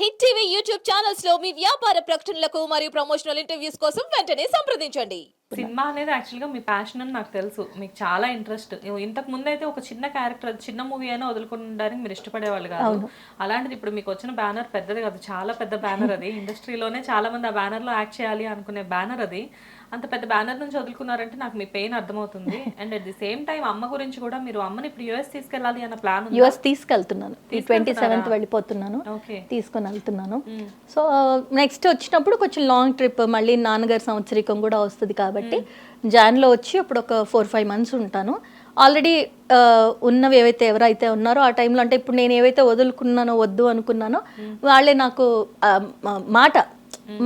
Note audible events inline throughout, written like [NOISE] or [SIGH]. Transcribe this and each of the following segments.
Hit TV YouTube ఛానల్స్లో మీ వ్యాపార ప్రకటనలకు మరియు ప్రమోషనల్ ఇంటర్వ్యూస్ కోసం వెంటనే సంప్రదించండి. సినిమా అనేది యాక్చువల్గా మీ ప్యాషన్ అని నాకు తెలుసు. మీకు చాలా ఇంట్రెస్ట్ ఇంతకు ముందు అయితే ఒక చిన్న క్యారెక్టర్ చిన్న మూవీ అయినా వదులుకుంటారని మీరు ఇష్టపడేవాళ్ళు కాదు. అలాంటిది ఇప్పుడు మీకు వచ్చిన బ్యానర్ పెద్దది కాదు. చాలా పెద్ద బ్యానర్ అది. [LAUGHS] ఇండస్ట్రీలోనే చాలా మంది ఆ బ్యానర్లో యాక్ట్ చేయాలి అనుకునే బ్యానర్ అది. అంత పెద్ద బ్యానర్ నుంచి వదులుకున్నారంటే నాకు మీ పెయిన్ అర్థమవుతుంది. And at the same time అమ్మ గురించి కూడా మీరు అమ్మని ఇప్పుడు యుఎస్ తీసుకెళ్ళాలి అన్న ప్లాన్ యుఎస్ తీసుకెళ్తున్నాను. ఈ ట్వంటీ సెవెంత్ వెళ్ళిపోతున్నాను. తీసుకొని వెళ్తున్నాను. సో నెక్స్ట్ వచ్చినప్పుడు కొంచెం లాంగ్ ట్రిప్ మళ్ళీ నాన్నగారి సంవత్సరికం కూడా వస్తుంది కాబట్టి జాన్లో వచ్చి అప్పుడు ఒక ఫోర్ ఫైవ్ మంత్స్ ఉంటాను. ఆల్రెడీ ఉన్నవి ఏవైతే ఎవరైతే ఉన్నారో ఆ టైంలో అంటే ఇప్పుడు నేను ఏవైతే వదులుకున్నానో వద్దు అనుకున్నానో వాళ్ళే నాకు మాట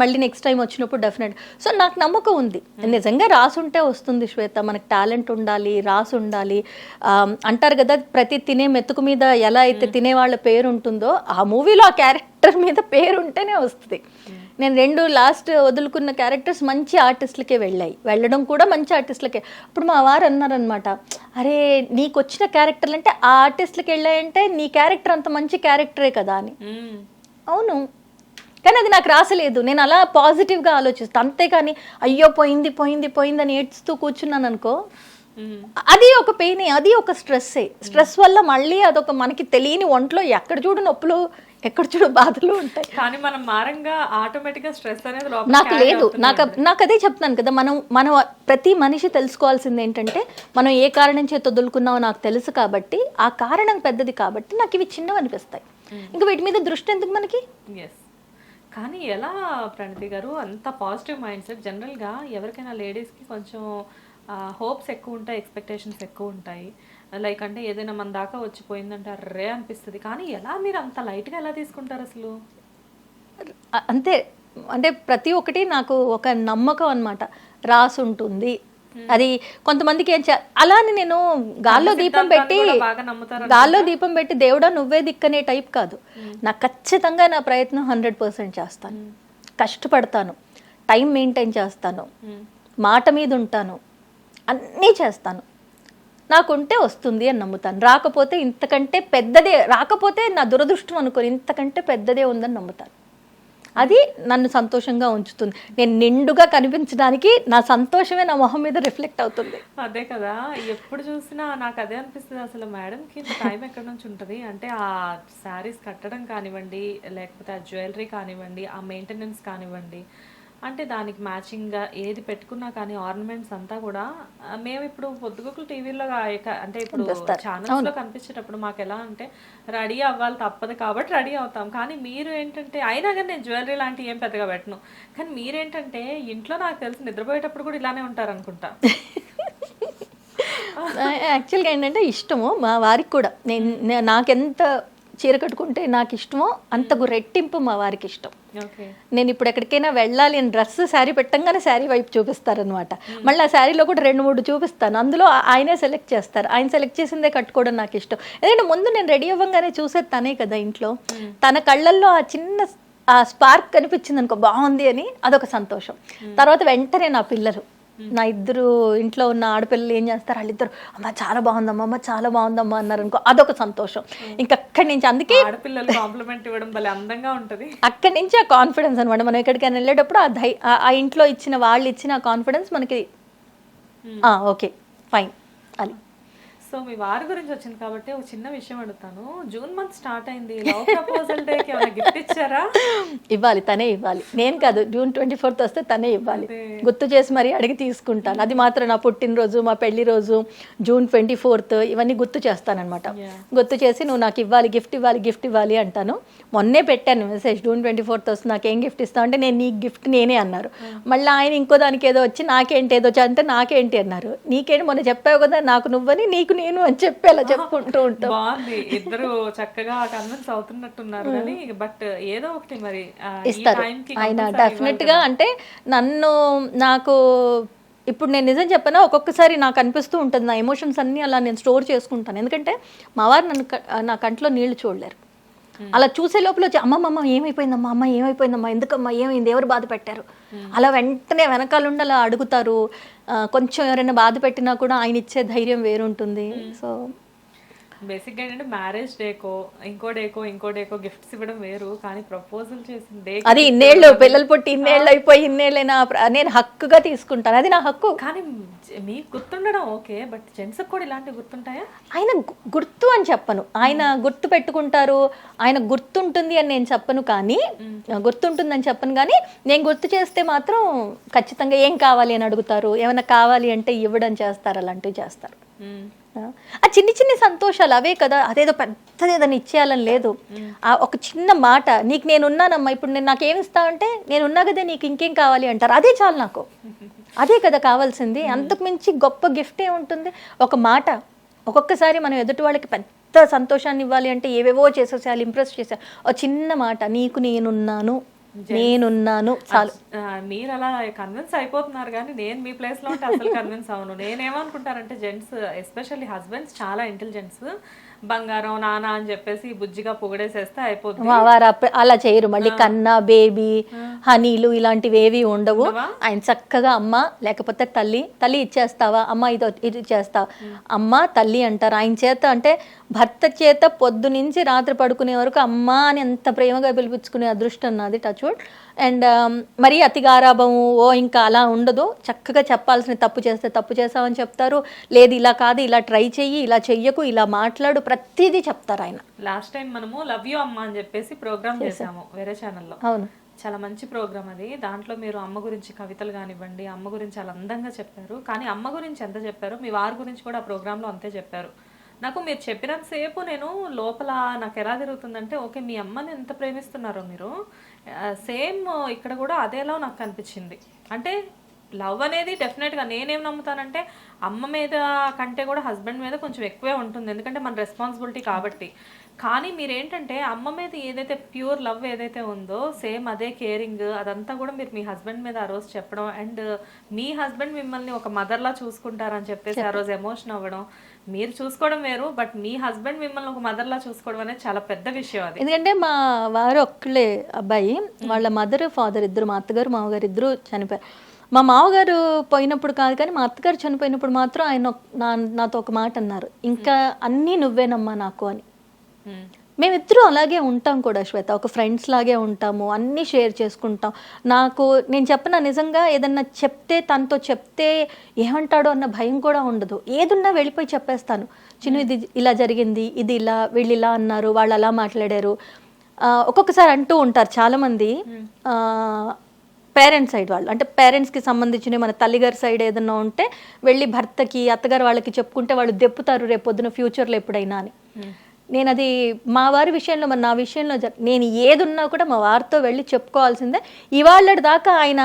మళ్ళీ నెక్స్ట్ టైం వచ్చినప్పుడు డెఫినెట్ సో నాకు నమ్మకం ఉంది. నిజంగా రాసుంటే వస్తుంది శ్వేత. మనకు టాలెంట్ ఉండాలి రాసి ఉండాలి. అంటారు కదా ప్రతి తినే మెతుకు మీద ఎలా అయితే తినే వాళ్ళ పేరు ఉంటుందో ఆ మూవీలో ఆ క్యారెక్టర్ [LAUGHS] మీద పేరు ఉంటేనే వస్తుంది నేను రెండు లాస్ట్ వదులుకున్న క్యారెక్టర్స్ మంచి ఆర్టిస్టులకే వెళ్ళాయి. వెళ్ళడం కూడా మంచి ఆర్టిస్టులకే అప్పుడు మా వారు అన్నారనమాట అరే నీకు వచ్చిన క్యారెక్టర్లు అంటే ఆ ఆర్టిస్టులకి వెళ్ళాయంటే నీ క్యారెక్టర్ అంత మంచి క్యారెక్టరే కదా అని. అవును. కానీ అది నాకు రాసలేదు. నేను అలా పాజిటివ్గా ఆలోచిస్తాను అంతేకాని అయ్యో పోయింది పోయింది పోయింది అని ఏడ్చుతూ కూర్చున్నాను అనుకో. అది ఒక పెయిన్ అది ఒక స్ట్రెస్సే. స్ట్రెస్ వల్ల మళ్ళీ అదొక మనకి తెలియని ఒంట్లో ఎక్కడ చూడు నొప్పులు ఎక్కడ చూడు బాధలు ఉంటాయి. కానీ మనం మారంగా ఆటోమేటిక్గా స్ట్రెస్ అనేది నాకు లేదు. నాకు నాకు అదే చెప్తున్నాను కదా మనం మనం ప్రతి మనిషి తెలుసుకోవాల్సింది ఏంటంటే మనం ఏ కారణం చేత వదులుకున్నామో నాకు తెలుసు కాబట్టి ఆ కారణం పెద్దది కాబట్టి నాకు ఇవి చిన్నవి అనిపిస్తాయి. ఇంకా వీటి మీద దృష్టి ఎందుకు మనకి? ఎస్ కానీ ఎలా ప్రణతి గారు? అంత పాజిటివ్ మైండ్ సెట్ జనరల్గా ఎవరికైనా లేడీస్కి కొంచెం హోప్స్ ఎక్కువ ఉంటాయి ఎక్స్పెక్టేషన్స్ ఎక్కువ ఉంటాయి. లైక్ అంటే ఏదైనా మన దాకా వచ్చిపోయిందంటే అర్రే అనిపిస్తుంది. కానీ ఎలా మీరు అంత లైట్గా ఎలా తీసుకుంటారు అసలు? అంతే. అంటే ప్రతి ఒక్కటి నాకు ఒక నమ్మకం అనమాట రాసి ఉంటుంది అది కొంతమందికి ఏం చే అలా అని నేను గాల్లో దీపం పెట్టి గాల్లో దీపం పెట్టి దేవుడా నువ్వే దిక్కనే టైప్ కాదు. నాకు ఖచ్చితంగా నా ప్రయత్నం హండ్రెడ్ పర్సెంట్ చేస్తాను. కష్టపడతాను. టైం మెయింటైన్ చేస్తాను. మాట మీద ఉంటాను. అన్నీ చేస్తాను. నాకుంటే వస్తుంది అని నమ్ముతాను. రాకపోతే ఇంతకంటే పెద్దదే రాకపోతే నా దురదృష్టం అనుకోని ఇంతకంటే పెద్దదే ఉందని నమ్ముతాను. అది నన్ను సంతోషంగా ఉంచుతుంది. నేను నిండుగా కనిపించడానికి నా సంతోషమే నా మొహం మీద రిఫ్లెక్ట్ అవుతుంది. అదే కదా ఎప్పుడు చూసినా నాకు అదే అనిపిస్తుంది అసలు మేడంకి టైం ఎక్కడి నుంచి ఉంటుంది? అంటే ఆ శారీస్ కట్టడం కానివ్వండి లేకపోతే ఆ జ్యువెలరీ కానివ్వండి ఆ మెయింటెనెన్స్ కానివ్వండి అంటే దానికి మ్యాచింగ్గా ఏది పెట్టుకున్నా కానీ ఆర్నమెంట్స్ అంతా కూడా మేము ఇప్పుడు పొద్దుగుకులు టీవీలో అంటే ఇప్పుడు ఛానల్స్లో కనిపించేటప్పుడు మాకు ఎలా అంటే రెడీ అవ్వాలి తప్పదు కాబట్టి రెడీ అవుతాం. కానీ మీరు ఏంటంటే అయినా కానీ నేను జ్యువెలరీ లాంటివి ఏం పెద్దగా పెట్టను. కానీ మీరేంటంటే ఇంట్లో నాకు తెలిసి నిద్రపోయేటప్పుడు కూడా ఇలానే ఉంటారు అనుకుంటా [LAUGHS] యాక్చువల్గా ఏంటంటే ఇష్టము మా వారికి కూడా. నేను నాకెంత చీర కట్టుకుంటే నాకు ఇష్టమో అంతకు రెట్టింపు మా వారికి ఇష్టం నేను ఇప్పుడు ఎక్కడికైనా వెళ్ళాలి అని డ్రెస్ శారీ పెట్టంగానే శారీ వైపు చూపిస్తారనమాట మళ్ళీ ఆ శారీలో కూడా రెండు మూడు చూపిస్తాను. అందులో ఆయనే సెలెక్ట్ చేస్తారు. ఆయన సెలెక్ట్ చేసిందే కట్టుకోవడం నాకు ఇష్టం ఎందుకంటే ముందు నేను రెడీ అవ్వగానే చూసేది తనే కదా ఇంట్లో. తన కళ్ళల్లో ఆ చిన్న ఆ స్పార్క్ కనిపించింది అనుకో బాగుంది అని అదొక సంతోషం. తర్వాత వెంటనే నా పిల్లలు. నా ఇద్దరు ఇంట్లో ఉన్న ఆడపిల్లలు ఏం చేస్తారు? వాళ్ళిద్దరు అమ్మ చాలా బాగుందమ్మా అమ్మ చాలా బాగుందమ్మా అన్నారు అనుకో అదొక సంతోషం. ఇంకా అక్కడి నుంచి అందుకే ఆడపిల్లలు కాంప్లిమెంట్ ఇవ్వడం భలే అందంగా ఉంటది. అక్కడి నుంచి ఆ కాన్ఫిడెన్స్ అనమాట మనం ఎక్కడికైనా వెళ్ళేటప్పుడు ఆ ధై ఆ- ఇంట్లో ఇచ్చిన వాళ్ళు ఇచ్చిన కాన్ఫిడెన్స్ మనకి ఓకే ఫైన్ అది సో మీ వారి గురించి వచ్చింది కాబట్టి ఒక చిన్న విషయం అడుగుతాను. జూన్ మంత్ స్టార్ట్ అయింది. లవ్ ప్రపోజల్ డేకి ఏమైనా గిఫ్ట్ ఇచ్చారా? ఇవ్వాలి తనే ఇవ్వాలి. నేను కాదు జూన్ ట్వంటీ ఫోర్త్ వస్తే తనే ఇవ్వాలి. గుర్తు చేసి మరీ అడిగి తీసుకుంటాను. అది మాత్రం నా పుట్టినరోజు మా పెళ్ళి రోజు జూన్ ట్వంటీ ఫోర్త్ ఇవన్నీ గుర్తు చేస్తానన్నమాట. గుర్తు చేసి నువ్వు నాకు ఇవ్వాలి గిఫ్ట్ ఇవ్వాలి గిఫ్ట్ ఇవ్వాలి అంటాను. మొన్నే పెట్టాను మెసేజ్ జూన్ ట్వంటీ ఫోర్త్ వస్తుంది నాకేం గిఫ్ట్ ఇస్తావు అంటే నేను నీ గిఫ్ట్ నేనే అన్నారు. మళ్ళీ ఆయన ఇంకో దానికి ఏదో వచ్చి నాకేంటి ఏదో అంటే నాకేంటి అన్నారు. నీకేంటి మొన్న చెప్పావు కదా నాకు నువ్వని నీకు నేను అని చెప్పి అలా చెప్పుకుంటూ ఉంటాం. బాగుంది. ఇద్దరు చక్కగా కన్విన్స్ అవుతున్నట్టున్నారు. కానీ బట్ ఏదో ఒకటి మరి ఇస్తారు. ఆయన డెఫినెట్గా అంటే నన్ను నాకు ఇప్పుడు నేను నిజం చెప్పనా ఒక్కొక్కసారి నాకు అనిపిస్తూ ఉంటుంది. నా ఎమోషన్స్ అన్నీ అలా నేను స్టోర్ చేసుకుంటాను. ఎందుకంటే మా వారు నన్ను నా కంట్లో నీళ్ళు చూడలేరు. అలా చూసే లోపల వచ్చి అమ్మమ్మ అమ్మ ఏమైపోయిందమ్మా? అమ్మ ఏమైపోయిందమ్మా? ఎందుకమ్మా? ఏమైంది? ఎవరు బాధ పెట్టారు? అలా వెంటనే వెనకాలండి అలా అడుగుతారు కొంచెం ఎవరైనా బాధ పెట్టినా కూడా ఆయన ఇచ్చే ధైర్యం వేరుంటుంది. సో బేసిక్గా ఏంటంటే మ్యారేజ్ డేకో ఇంకో డేకో ఇంకో డేకో గిఫ్ట్స్ ఇవ్వడం వేరు కానీ ప్రపోజల్ చేసిన డే అది ఇన్నేళ్ళు పిల్లలు పుట్టి ఇన్నేళ్ళు అయిపోయి ఇన్నేళ్ళైనా నేను హక్కుగా తీసుకుంటాను అది నా హక్కు. కానీ మీకు గుర్తుండడం ఓకే బట్ జెంట్స్ కూడా ఇలాంటివి గుర్తుంటాయా? ఆయన గుర్తు అని చెప్పను. ఆయన గుర్తు పెట్టుకుంటారు ఆయన గుర్తుంటుంది అని నేను చెప్పను కానీ గుర్తుంటుందని చెప్పను కానీ నేను గుర్తు చేస్తే మాత్రం ఖచ్చితంగా ఏం కావాలి అని అడుగుతారు ఏమైనా కావాలి అంటే ఇవ్వడం చేస్తారు అలాంటివి చేస్తారు. ఆ ఆ చిన్ని చిన్ని సంతోషాలు అవే కదా. అదేదో పెద్దది ఏదైనా ఇచ్చేయాలని లేదు. ఆ ఒక చిన్న మాట నీకు నేను ఉన్నానమ్మా ఇప్పుడు నేను నాకేమి ఇస్తా అంటే నేను ఉన్నా కదా నీకు ఇంకేం కావాలి అంటారు. అదే చాలు నాకు. అదే కదా కావాల్సింది. అంతకు మించి గొప్ప గిఫ్ట్ ఉంటుంది. ఒక మాట ఒక్కొక్కసారి మనం ఎదుటి వాళ్ళకి పెద్ద సంతోషాన్ని ఇవ్వాలి అంటే ఏవేవో చేసేసేయాలి ఇంప్రెస్ చేసేయాలి. ఒక చిన్న మాట నీకు నేనున్నాను. నేనున్నాను. చాలు. మీరు అలా కన్విన్స్ అయిపోతున్నారు కానీ నేను మీ ప్లేస్లో ఉంటే అసలు కన్విన్స్ అవును నేనేమనుకుంటానంటే జెంట్స్ ఎస్పెషల్లీ హస్బెండ్స్ చాలా ఇంటెలిజెంట్స్ బంగారం నానా అని చెప్పేసి బుజ్జిగా పొగిడేసేస్తే అయిపోతుంది వారు అలా చేయరు. మళ్ళీ కన్నా బేబీ హనీలు ఇలాంటివి ఏవి ఉండవు. ఆయన చక్కగా అమ్మ లేకపోతే తల్లి తల్లి ఇచ్చేస్తావా? అమ్మ ఇది ఇది చేస్తావా అమ్మ తల్లి అంటారు. ఆయన చేత అంటే భర్త చేత పొద్దు నుంచి రాత్రి పడుకునే వరకు అమ్మ అని ఎంత ప్రేమగా పిలిపించుకునే అదృష్టం నాది టచ్వుడ్ అండ్ మరీ అతి గారాభము ఓ ఇంకా అలా ఉండదు. చక్కగా చెప్పాల్సిన తప్పు చేస్తే తప్పు చేసావని చెప్తారు. లేదు ఇలా కాదు ఇలా ట్రై చెయ్యి ఇలా చెయ్యకు ఇలా మాట్లాడు ప్రతిదీ చెప్తారు ఆయన. లాస్ట్ టైం మనము లవ్ యూ అమ్మ అని చెప్పేసి ప్రోగ్రామ్ చేసాము వేరే ఛానల్లో. అవును. చాలా మంచి ప్రోగ్రామ్ అది. దాంట్లో మీరు అమ్మ గురించి కవితలు కానివ్వండి అమ్మ గురించి చాలా అందంగా చెప్పారు. కానీ అమ్మ గురించి ఎంత చెప్పారో? మీ వారి గురించి కూడా ఆ ప్రోగ్రాంలో అంతే చెప్పారు. నాకు మీరు చెప్పినంతసేపు నేను లోపల నాకు ఎలా తిరుగుతుందంటే ఓకే మీ అమ్మని ఎంత ప్రేమిస్తున్నారో మీరు సేమ్ ఇక్కడ కూడా అదేలా నాకు అనిపించింది. అంటే లవ్ అనేది డెఫినెట్గా నేనేం నమ్ముతానంటే అమ్మ మీద కంటే కూడా హస్బెండ్ మీద కొంచెం ఎక్కువే ఉంటుంది. ఎందుకంటే మన రెస్పాన్సిబిలిటీ కాబట్టి. కానీ మీరేంటంటే అమ్మ మీద ఏదైతే ప్యూర్ లవ్ ఏదైతే ఉందో సేమ్ అదే కేరింగ్ అదంతా కూడా మీరు మీ హస్బెండ్ మీద ఆ రోజు చెప్పడం అండ్ మీ హస్బెండ్ మిమ్మల్ని ఒక మదర్లా చూసుకుంటారని చెప్పేసి ఆ రోజు ఎమోషన్ అవ్వడం. మీరు చూసుకోవడం వేరు బట్ మీ హస్బెండ్ మిమ్మల్ని ఒక మదర్లా చూసుకోవడం అనేది చాలా పెద్ద విషయం అది. ఎందుకంటే మా వారు ఒక్కళ్ళే అబ్బాయి. వాళ్ళ మదర్ ఫాదర్ ఇద్దరు మా అత్తగారు మామగారు ఇద్దరు చనిపోయారు. మా మామగారు పోయినప్పుడు కాదు కానీ మా అత్తగారు చనిపోయినప్పుడు మాత్రం ఆయన నా నాతో ఒక మాట అన్నారు. ఇంకా అన్నీ నువ్వేనమ్మా నాకు అని. మ్మ్. మేమిద్దరూ అలాగే ఉంటాం కూడా శ్వేత. ఒక ఫ్రెండ్స్ లాగే ఉంటాము. అన్నీ షేర్ చేసుకుంటాం. నాకు నేను చెప్పిన నిజంగా ఏదన్నా చెప్తే తనతో చెప్తే ఏమంటాడో అన్న భయం కూడా ఉండదు. ఏదున్నా వెళ్ళిపోయి చెప్పేస్తాను. చిన్న ఇది ఇలా జరిగింది. ఇది ఇలా వీళ్ళు ఇలా అన్నారు. వాళ్ళు అలా మాట్లాడారు. ఒక్కొక్కసారి అంటూ ఉంటారు చాలామంది. పేరెంట్స్ సైడ్ వాళ్ళు. అంటే పేరెంట్స్కి సంబంధించిన మన తల్లిగారి సైడ్ ఏదన్నా ఉంటే వెళ్ళి భర్తకి అత్తగారు వాళ్ళకి చెప్పుకుంటే వాళ్ళు దెప్పుతారు రేపు పొద్దున ఫ్యూచర్లో ఎప్పుడైనా అని. నేను అది మా వారి విషయంలో మరి నా విషయంలో నేను ఏదున్నా కూడా మా వారితో వెళ్ళి చెప్పుకోవాల్సిందే. ఇవాళ దాకా ఆయన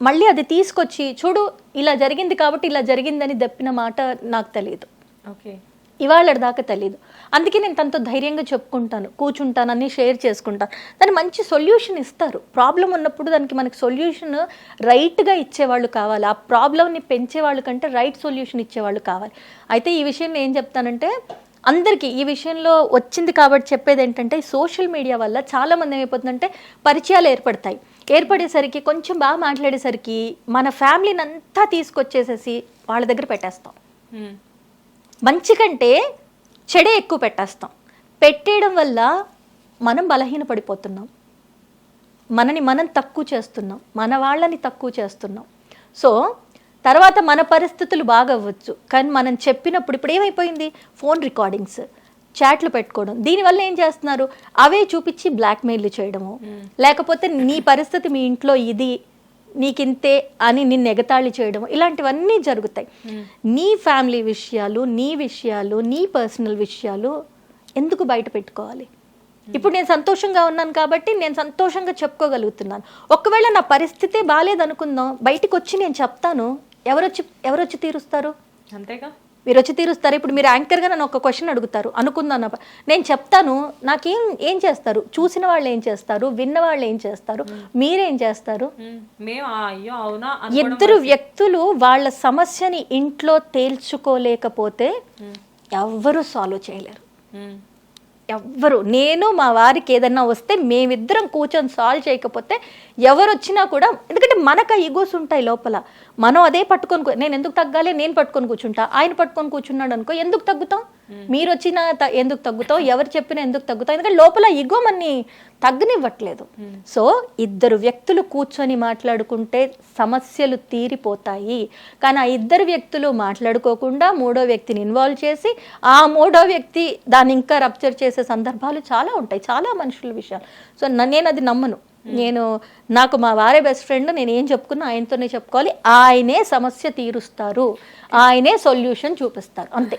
మళ్ళీ అది తీసుకొచ్చి చూడు ఇలా జరిగింది కాబట్టి ఇలా జరిగిందని దప్పిన మాట నాకు తెలియదు ఓకే. ఇవాళ దాకా తెలియదు అందుకే నేను తనతో ధైర్యంగా చెప్పుకుంటాను కూర్చుంటాను అన్ని షేర్ చేసుకుంటాను. దాని మంచి సొల్యూషన్ ఇస్తారు. ప్రాబ్లం ఉన్నప్పుడు దానికి మనకి సొల్యూషన్ రైట్గా ఇచ్చేవాళ్ళు కావాలి. ఆ ప్రాబ్లమ్ని పెంచేవాళ్ళు కంటే రైట్ సొల్యూషన్ ఇచ్చేవాళ్ళు కావాలి. అయితే ఈ విషయం ఏం చెప్తానంటే అందరికీ ఈ విషయంలో వచ్చింది కాబట్టి చెప్పేది ఏంటంటే సోషల్ మీడియా వల్ల చాలామంది ఏమైపోతుందంటే పరిచయాలు ఏర్పడతాయి. ఏర్పడేసరికి కొంచెం బాగా మాట్లాడేసరికి మన ఫ్యామిలీని అంతా తీసుకొచ్చేసేసి వాళ్ళ దగ్గర పెట్టేస్తాం. మంచి కంటే చెడే ఎక్కువ పెట్టేస్తాం. పెట్టేయడం వల్ల మనం బలహీన పడిపోతున్నాం మనని మనం తక్కువ చేస్తున్నాం. మన వాళ్ళని తక్కువ చేస్తున్నాం. సో తర్వాత మన పరిస్థితులు బాగా అవ్వచ్చు. కానీ మనం చెప్పినప్పుడు ఇప్పుడు ఏమైపోయింది? ఫోన్ రికార్డింగ్స్ చాట్లు పెట్టుకోవడం. దీనివల్ల ఏం చేస్తున్నారు? అవే చూపించి బ్లాక్మెయిల్ చేయడము. లేకపోతే నీ పరిస్థితి మీ ఇంట్లో ఇది నీకింతే అని నిన్ను ఎగతాళి చేయడం ఇలాంటివన్నీ జరుగుతాయి. నీ ఫ్యామిలీ విషయాలు నీ విషయాలు నీ పర్సనల్ విషయాలు ఎందుకు బయట పెట్టుకోవాలి? ఇప్పుడు నేను సంతోషంగా ఉన్నాను కాబట్టి నేను సంతోషంగా చెప్పుకోగలుగుతున్నాను. ఒకవేళ నా పరిస్థితే బాగాలేదనుకుందాం బయటికి వచ్చి నేను చెప్తాను ఎవరొచ్చి ఎవరొచ్చి తీరుస్తారు? అంతేగా? మీరు వచ్చి తీరుస్తారు. ఇప్పుడు మీరు యాంకర్గా నన్ను ఒక క్వశ్చన్ అడుగుతారు. అనుకుందాను అప్ప- నేను చెప్తాను నాకేం ఏం చేస్తారు? చూసిన వాళ్ళు ఏం చేస్తారు? విన్న వాళ్ళు ఏం చేస్తారు? మీరేం చేస్తారు? ఇద్దరు వ్యక్తులు వాళ్ళ సమస్యని ఇంట్లో తేల్చుకోలేకపోతే ఎవ్వరూ సాల్వ్ చేయలేరు. ఎవ్వరు. నేను మా వారికి ఏదన్నా వస్తే మేమిద్దరం కూర్చొని సాల్వ్ చేయకపోతే ఎవరు వచ్చినా కూడా ఎందుకంటే మనకు ఈగోస్ ఉంటాయి లోపల. మనం అదే పట్టుకొని నేను ఎందుకు తగ్గాలి? నేను పట్టుకొని కూర్చుంటా. ఆయన పట్టుకొని కూర్చున్నాడు అనుకో ఎందుకు తగ్గుతాం? మీరు వచ్చినా ఎందుకు తగ్గుతావు? ఎవరు చెప్పినా ఎందుకు తగ్గుతావు? ఎందుకంటే లోపల ఇగో మన్ని తగ్గనివ్వట్లేదు. సో ఇద్దరు వ్యక్తులు కూర్చొని మాట్లాడుకుంటే సమస్యలు తీరిపోతాయి. కానీ ఆ ఇద్దరు వ్యక్తులు మాట్లాడుకోకుండా మూడో వ్యక్తిని ఇన్వాల్వ్ చేసి ఆ మూడో వ్యక్తి దాన్ని ఇంకా రప్చర్ చేసే సందర్భాలు చాలా ఉంటాయి. చాలా మనుషుల విషయాలు. సో నేను అది నమ్మను. నేను నాకు మా వారే బెస్ట్ ఫ్రెండ్ నేను ఏం చెప్పుకున్నా ఆయనతోనే చెప్పుకోవాలి. ఆయనే సమస్య తీరుస్తారు. ఆయనే సొల్యూషన్ చూపిస్తారు. అంతే.